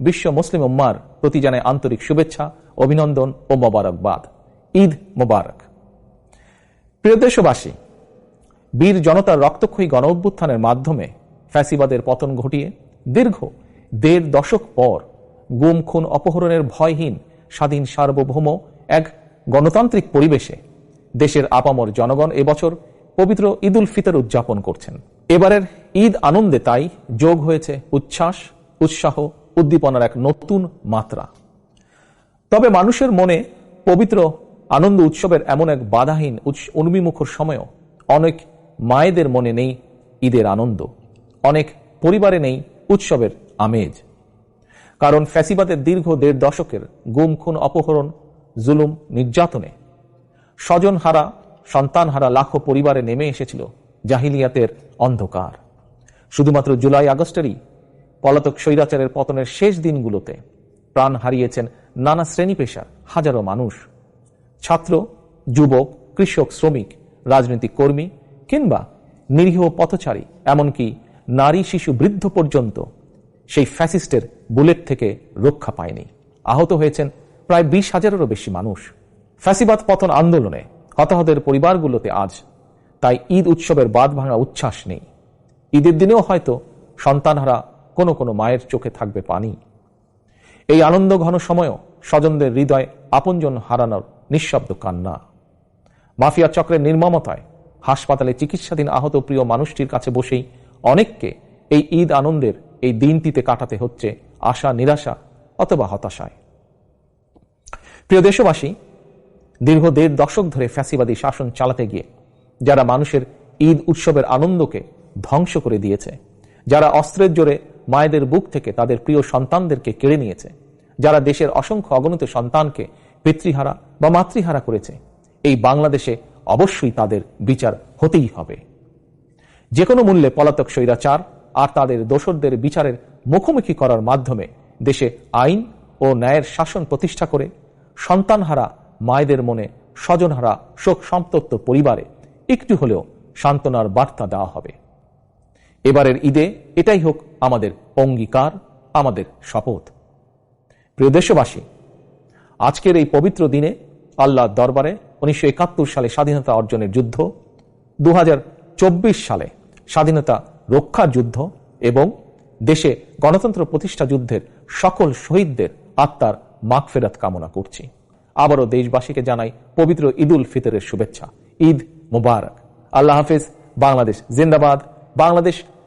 বিশ্ব মুসলিম উম্মার প্রতি জানাই আন্তরিক শুভেচ্ছা, অভিনন্দন ও মোবারকবাদ। ঈদ মোবারক। প্রিয় দেশবাসী, বীর জনতার রক্তক্ষয়ী গণ অভ্যুত্থানের মাধ্যমে ফ্যাসিবাদের পতন ঘটিয়ে দীর্ঘ দেড় দশক পর গুম, খুন, অপহরণের ভয়হীন স্বাধীন সার্বভৌম এক গণতান্ত্রিক পরিবেশে দেশের আপামর জনগণ এবছর পবিত্র ঈদ উল ফিতর উদযাপন করছেন। এবারের ঈদ আনন্দে তাই যোগ হয়েছে উচ্ছ্বাস, উৎসাহ উদ্দীপনার এক নতুন মাত্রা। তবে মানুষের মনে পবিত্র আনন্দ উৎসবের এমন এক বাধাহীন উন্মিমুখর সময়ও অনেক মায়েদের মনে নেই ঈদের আনন্দ। অনেক পরিবারে নেই উৎসবের আমেজ। কারণ ফ্যাসিবাদের দীর্ঘ দেড় দশকের গুম, খুন, অপহরণ, জুলুম, নির্যাতনে স্বজন হারা সন্তান হারা লাখো পরিবারে নেমে এসেছিল জাহিলিয়াতের অন্ধকার। শুধুমাত্র জুলাই আগস্টেরই পলাতক স্বৈরাচারের পতনের শেষ দিনগুলোতে প্রাণ হারিয়েছেন নানা শ্রেণি পেশার হাজারো মানুষ। ছাত্র, যুবক, কৃষক, শ্রমিক, রাজনৈতিক কর্মী কিংবা নিরীহ পথচারী, এমনকি নারী শিশু বৃদ্ধ পর্যন্ত সেই ফ্যাসিস্টের বুলেট থেকে রক্ষা পায়নি। আহত হয়েছেন প্রায় বিশ হাজারেরও বেশি মানুষ। ফ্যাসিবাদ পতন আন্দোলনে হতাহতের পরিবারগুলোতে আজ তাই ঈদ উৎসবের বাদ ভাঙা উচ্ছ্বাস নেই। ঈদের দিনেও হয়তো সন্তানহারা কোনো কোনো মায়ের চোখে থাকবে পানি। এই আনন্দ ঘন সময়ও স্বজনদের হৃদয় আপনজন হারানোর নিঃশব্দ কান্না। মাফিয়া চক্রের নির্মমতায় হাসপাতালে চিকিৎসাধীন আহত প্রিয় মানুষটির কাছে বসেই অনেককে এই ঈদ আনন্দের এই দিনটিতে কাটাতে হচ্ছে আশা, নিরাশা অথবা হতাশায়। প্রিয় দেশবাসী, দীর্ঘ দেড় দশক ধরে ফ্যাসিবাদী শাসন চালাতে গিয়ে যারা মানুষের ঈদ উৎসবের আনন্দকে ধ্বংস করে দিয়েছে, যারা অস্ত্রের জোরে মায়েদের বুক থেকে তাদের প্রিয় সন্তানদেরকে কেড়ে নিয়েছে, যারা দেশের অসংখ্য অগণিত সন্তানকে পিতৃহারা বা মাতৃহারা করেছে। এই বাংলাদেশে অবশ্যই তাদের বিচার হতেই হবে। যে কোনো মূল্যে পলাতক স্বৈরাচার আর তাদের দোসরদের বিচারের মুখোমুখি করার মাধ্যমে দেশে আইন ও ন্যায়ের শাসন প্রতিষ্ঠা করে সন্তানহারা, মায়েদের মনে স্বজনহারা শোক সন্তপ্ত পরিবারে একটু হলেও সান্ত্বনার বার্তা দেওয়া হবে। এবারের ঈদে এটাই হোক আমাদের অঙ্গীকার, আমাদের শপথ। প্রিয় দেশবাসী, আজকের এই পবিত্র দিনে আল্লাহর দরবারে উনিশশো একাত্তর সালে স্বাধীনতা অর্জনের যুদ্ধ দু হাজার চব্বিশ সালে স্বাধীনতা রক্ষার যুদ্ধ এবং দেশে গণতন্ত্র প্রতিষ্ঠা যুদ্ধের সকল শহীদদের আত্মার মাগফেরাত কামনা করছি। আবারও দেশবাসীকে জানাই পবিত্র ঈদুল ফিতরের শুভেচ্ছা। ঈদ মুবারক। আল্লাহ হাফিজ। বাংলাদেশ জিন্দাবাদ। বাংলাদেশ